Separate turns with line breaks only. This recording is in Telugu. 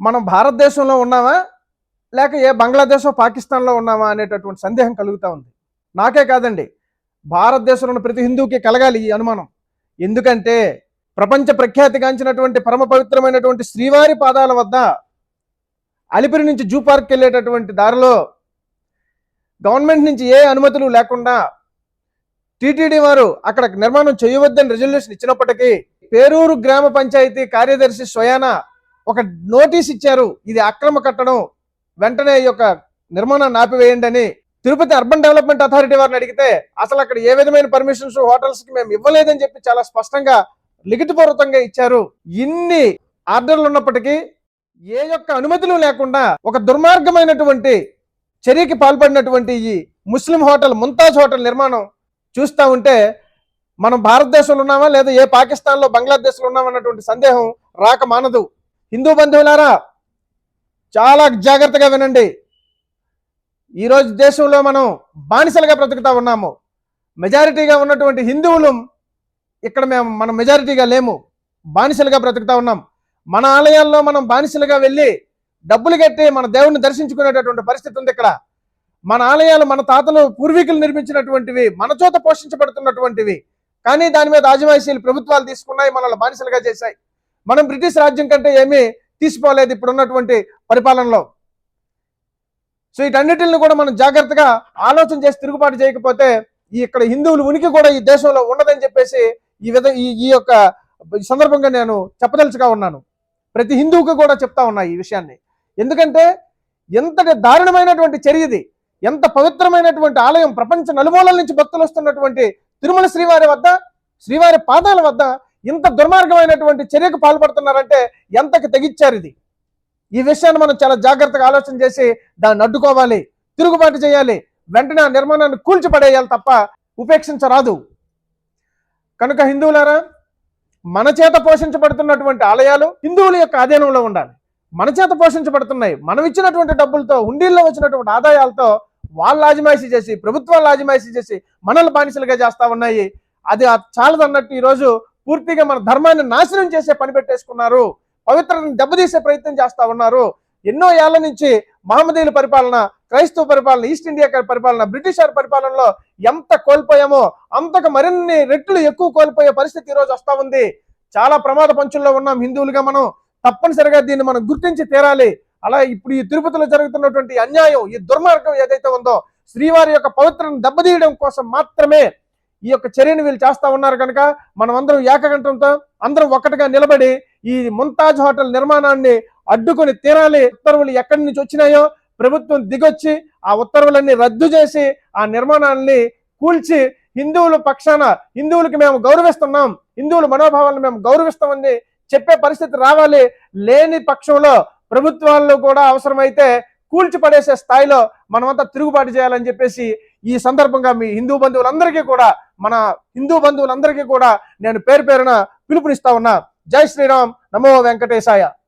మనం భారతదేశంలో ఉన్నామా? లేక ఏ బంగ్లాదేశ్ పాకిస్తాన్లో ఉన్నామా అనేటటువంటి సందేహం కలుగుతూ ఉంది. నాకే కాదండి. భారతదేశంలో ఉన్న ప్రతి హిందువుకి కలగాలి ఈ అనుమానం. ఎందుకంటే ప్రపంచ ప్రఖ్యాతిగాంచినటువంటి పరమ పవిత్రమైనటువంటి శ్రీవారి పాదాల వద్ద అలిపిరి నుంచి జూ పార్క్ వెళ్ళేటటువంటి దారిలో గవర్నమెంట్ నుంచి ఏ అనుమతులు లేకుండా టీటీడీ వారు అక్కడ నిర్మాణం చేయవద్దని రెజల్యూషన్ ఇచ్చినప్పటికీ పేరూరు గ్రామ పంచాయతీ కార్యదర్శి స్వయానా ఒక నోటీస్ ఇచ్చారు ఇది అక్రమ కట్టడం వెంటనే ఈ యొక్క నిర్మాణాన్ని ఆపివేయండి అని తిరుపతి అర్బన్ డెవలప్మెంట్ అథారిటీ వారిని అడిగితే అసలు అక్కడ ఏ విధమైన పర్మిషన్స్ హోటల్స్కి మేము ఇవ్వలేదని చెప్పి చాలా స్పష్టంగా లిఖితపూర్వకంగా ఇచ్చారు. ఇన్ని ఆర్డర్లు ఉన్నప్పటికీ ఏ యొక్క అనుమతులు లేకుండా ఒక దుర్మార్గమైనటువంటి చర్యకి పాల్పడినటువంటి ఈ ముస్లిం హోటల్ ముంతాజ్ హోటల్ నిర్మాణం చూస్తూ ఉంటే మనం భారతదేశంలో ఉన్నామా లేదా ఏ పాకిస్తాన్లో బంగ్లాదేశ్లో ఉన్నామన్నటువంటి సందేహం రాక మానదు. హిందూ బంధువులారా చాలా జాగ్రత్తగా వినండి. ఈరోజు దేశంలో మనం బానిసలుగా బ్రతుకుతా ఉన్నాము. మెజారిటీగా ఉన్నటువంటి హిందువులు ఇక్కడ మేము మనం మెజారిటీగా లేము. బానిసలుగా బ్రతుకుతా ఉన్నాం. మన ఆలయాల్లో మనం బానిసలుగా వెళ్ళి డబ్బులు కట్టి మన దేవుణ్ణి దర్శించుకునేటటువంటి పరిస్థితి ఉంది ఇక్కడ. మన ఆలయాలు మన తాతలు పూర్వీకులు నిర్మించినటువంటివి మన చోత పోషించబడుతున్నటువంటివి. కానీ దాని మీద ఆజమాయిషీలు ప్రభుత్వాలు తీసుకున్నాయి మనల్ని బానిసలుగా చేశాయి. మనం బ్రిటిష్ రాజ్యం కంటే ఏమీ తీసిపోలేదు ఇప్పుడు ఉన్నటువంటి పరిపాలనలో. సో వీటన్నిటిని కూడా మనం జాగ్రత్తగా ఆలోచన చేసి తిరుగుబాటు చేయకపోతే ఈ ఇక్కడ హిందువులు ఉనికి కూడా ఈ దేశంలో ఉండదని చెప్పేసి ఈ విధ ఈ ఈ యొక్క సందర్భంగా నేను చెప్పదలుచుగా ఉన్నాను. ప్రతి హిందువుకి కూడా చెప్తా ఉన్నా ఈ విషయాన్ని. ఎందుకంటే ఎంతటి దారుణమైనటువంటి చర్యది ఎంత పవిత్రమైనటువంటి ఆలయం ప్రపంచ నలుమూలల నుంచి భక్తులు వస్తున్నటువంటి తిరుమల శ్రీవారి వద్ద శ్రీవారి పాదాల వద్ద ఇంత దుర్మార్గమైనటువంటి చర్యకు పాల్పడుతున్నారంటే ఎంతకు తెగిచ్చారు ఇది? ఈ విషయాన్ని మనం చాలా జాగ్రత్తగా ఆలోచన చేసి దాన్ని అడ్డుకోవాలి తిరుగుబాటు చేయాలి వెంటనే ఆ నిర్మాణాన్ని కూల్చిపడేయాలి తప్ప ఉపేక్షించరాదు. కనుక హిందువులారా మన చేత పోషించబడుతున్నటువంటి ఆలయాలు హిందువుల యొక్క ఆధీనంలో ఉండాలి. మన చేత పోషించబడుతున్నాయి. మనం ఇచ్చినటువంటి డబ్బులతో ఉండీల్లో వచ్చినటువంటి ఆదాయాలతో వాళ్ళు ఆజమాయిషీ చేసి ప్రభుత్వాలు ఆజమాయిషీ చేసి మనల్ని బానిసలుగా చేస్తా ఉన్నాయి. అది చాలదన్నట్టు ఈరోజు పూర్తిగా మన ధర్మాన్ని నాశనం చేసే పని పెట్టేసుకున్నారు. పవిత్రతను దెబ్బతీసే ప్రయత్నం చేస్తా ఉన్నారు. ఎన్నో ఏళ్ళ నుంచి మహమ్మదీయుల పరిపాలన క్రైస్తవ పరిపాలన ఈస్ట్ ఇండియా పరిపాలన బ్రిటిష్ వారి పరిపాలనలో ఎంత కోల్పోయామో అంతకు మరిన్ని రెట్లు ఎక్కువ కోల్పోయే పరిస్థితి ఈరోజు వస్తూ ఉంది. చాలా ప్రమాద పంచుల్లో ఉన్నాం హిందువులుగా మనం. తప్పనిసరిగా దీన్ని మనం గుర్తించి తీరాలి. అలా ఇప్పుడు ఈ తిరుపతిలో జరుగుతున్నటువంటి అన్యాయం ఈ దుర్మార్గం ఏదైతే ఉందో శ్రీవారి యొక్క పవిత్రను దెబ్బతీయడం కోసం మాత్రమే ఈ యొక్క చర్యను వీళ్ళు చేస్తా ఉన్నారు కనుక మనం అందరం ఏకగంటంతో అందరం ఒక్కటిగా నిలబడి ఈ ముంతాజ్ హోటల్ నిర్మాణాన్ని అడ్డుకొని తీరాలి. ఉత్తర్వులు ఎక్కడి నుంచి వచ్చినాయో ప్రభుత్వం దిగొచ్చి ఆ ఉత్తర్వులన్నీ రద్దు చేసి ఆ నిర్మాణాన్ని కూల్చి హిందువుల పక్షాన హిందువులకి మేము గౌరవిస్తున్నాం హిందువుల మనోభావాలను మేము గౌరవిస్తామని చెప్పే పరిస్థితి రావాలి. లేని పక్షంలో ప్రభుత్వాల్లో కూడా అవసరమైతే కూల్చి పడేసే స్థాయిలో మనమంతా తిరుగుబాటు చేయాలని చెప్పేసి ఈ సందర్భంగా మీ హిందూ బంధువులందరికీ కూడా మన హిందూ బంధువులందరికీ కూడా నేను పేరు పేరున పిలుపునిస్తా ఉన్నా. జై శ్రీరామ్. నమో వెంకటేశాయ.